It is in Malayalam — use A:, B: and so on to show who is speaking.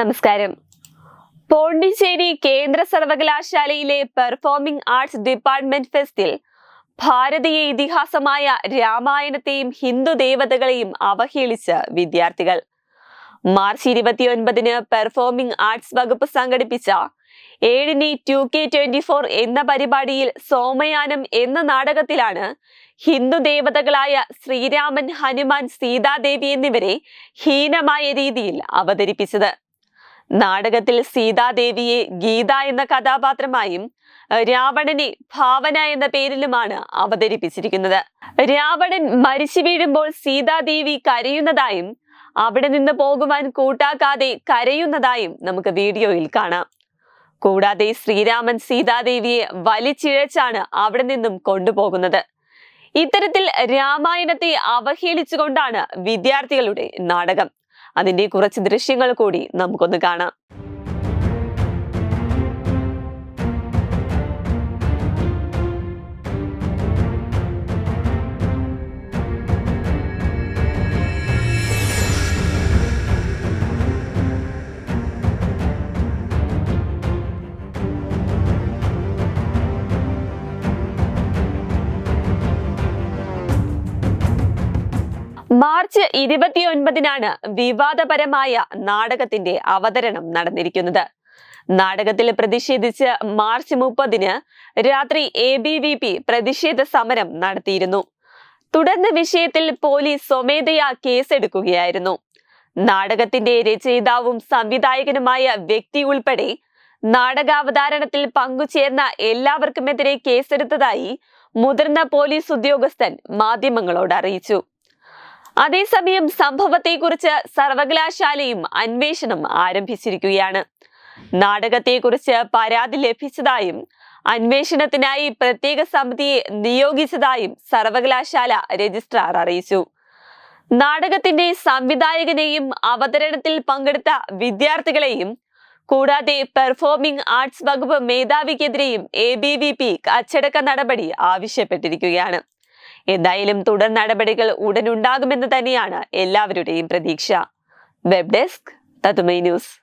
A: നമസ്കാരം. പോണ്ടിച്ചേരി കേന്ദ്ര സർവകലാശാലയിലെ പെർഫോമിംഗ് ആർട്സ് ഡിപ്പാർട്ട്മെന്റ് ഫെസ്റ്റിൽ ഭാരതീയ ഇതിഹാസമായ രാമായണത്തെയും ഹിന്ദു ദേവതകളെയും അവഹേളിച്ച് വിദ്യാർത്ഥികൾ. മാർച്ച് ഇരുപത്തിയൊൻപതിന് പെർഫോമിംഗ് ആർട്സ് വകുപ്പ് സംഘടിപ്പിച്ച ഏഴിനി ടു കെ ട്വന്റി ഫോർ എന്ന പരിപാടിയിൽ സോമയാനം എന്ന നാടകത്തിലാണ് ഹിന്ദു ദേവതകളായ ശ്രീരാമൻ ഹനുമാൻ സീതാദേവി എന്നിവരെ ഹീനമായ രീതിയിൽ അവതരിപ്പിച്ചത്. നാടകത്തിൽ സീതാദേവിയെ ഗീത എന്ന കഥാപാത്രമായും രാവണനെ ഭാവന എന്ന പേരിലുമാണ് അവതരിപ്പിച്ചിരിക്കുന്നത്. രാവണൻ മരിച്ചു വീഴുമ്പോൾ സീതാദേവി കരയുന്നതായും അവിടെ നിന്ന് പോകുവാൻ കൂട്ടാക്കാതെ കരയുന്നതായും നമുക്ക് വീഡിയോയിൽ കാണാം. കൂടാതെ ശ്രീരാമൻ സീതാദേവിയെ വലിച്ചിഴച്ചാണ് അവിടെ നിന്നും കൊണ്ടുപോകുന്നത്. ഇത്തരത്തിൽ രാമായണത്തെ അവഹേളിച്ചുകൊണ്ടാണ് വിദ്യാർത്ഥികളുടെ നാടകം. അതിന്റെ കുറച്ച് ദൃശ്യങ്ങൾ കൂടി നമുക്കൊന്ന് കാണാം. മാർച്ച് ഇരുപത്തിയൊൻപതിനാണ് വിവാദപരമായ നാടകത്തിന്റെ അവതരണം നടന്നിരിക്കുന്നത്. നാടകത്തിൽ പ്രതിഷേധിച്ച് മാർച്ച് മുപ്പതിന് രാത്രി എ ബി വി പി പ്രതിഷേധ സമരം നടത്തിയിരുന്നു. തുടർന്ന് വിഷയത്തിൽ പോലീസ് സ്വമേധയാ കേസെടുക്കുകയായിരുന്നു. നാടകത്തിന്റെ രചയിതാവും സംവിധായകനുമായ വ്യക്തി ഉൾപ്പെടെ നാടകാവതാരണത്തിൽ പങ്കുചേർന്ന എല്ലാവർക്കുമെതിരെ കേസെടുത്തതായി മുതിർന്ന പോലീസ് ഉദ്യോഗസ്ഥൻ മാധ്യമങ്ങളോട് അറിയിച്ചു. അതേസമയം സംഭവത്തെക്കുറിച്ച് സർവകലാശാലയും അന്വേഷണം ആരംഭിച്ചിരിക്കുകയാണ്. നാടകത്തെക്കുറിച്ച് പരാതി ലഭിച്ചതായും അന്വേഷണത്തിനായി പ്രത്യേക സമിതിയെ നിയോഗിച്ചതായും സർവകലാശാല രജിസ്ട്രാർ അറിയിച്ചു. നാടകത്തിന്റെ സംവിധായകനെയും അവതരണത്തിൽ പങ്കെടുത്ത വിദ്യാർത്ഥികളെയും കൂടാതെ പെർഫോമിംഗ് ആർട്സ് വകുപ്പ് മേധാവിക്കെതിരെയും എ ബി വി പി അച്ചടക്ക നടപടി ആവശ്യപ്പെട്ടിരിക്കുകയാണ്. എന്തായാലും തുടർ നടപടികൾ ഉടനുണ്ടാകുമെന്ന് തന്നെയാണ് എല്ലാവരുടെയും പ്രതീക്ഷ. Web desk തതുമൈ news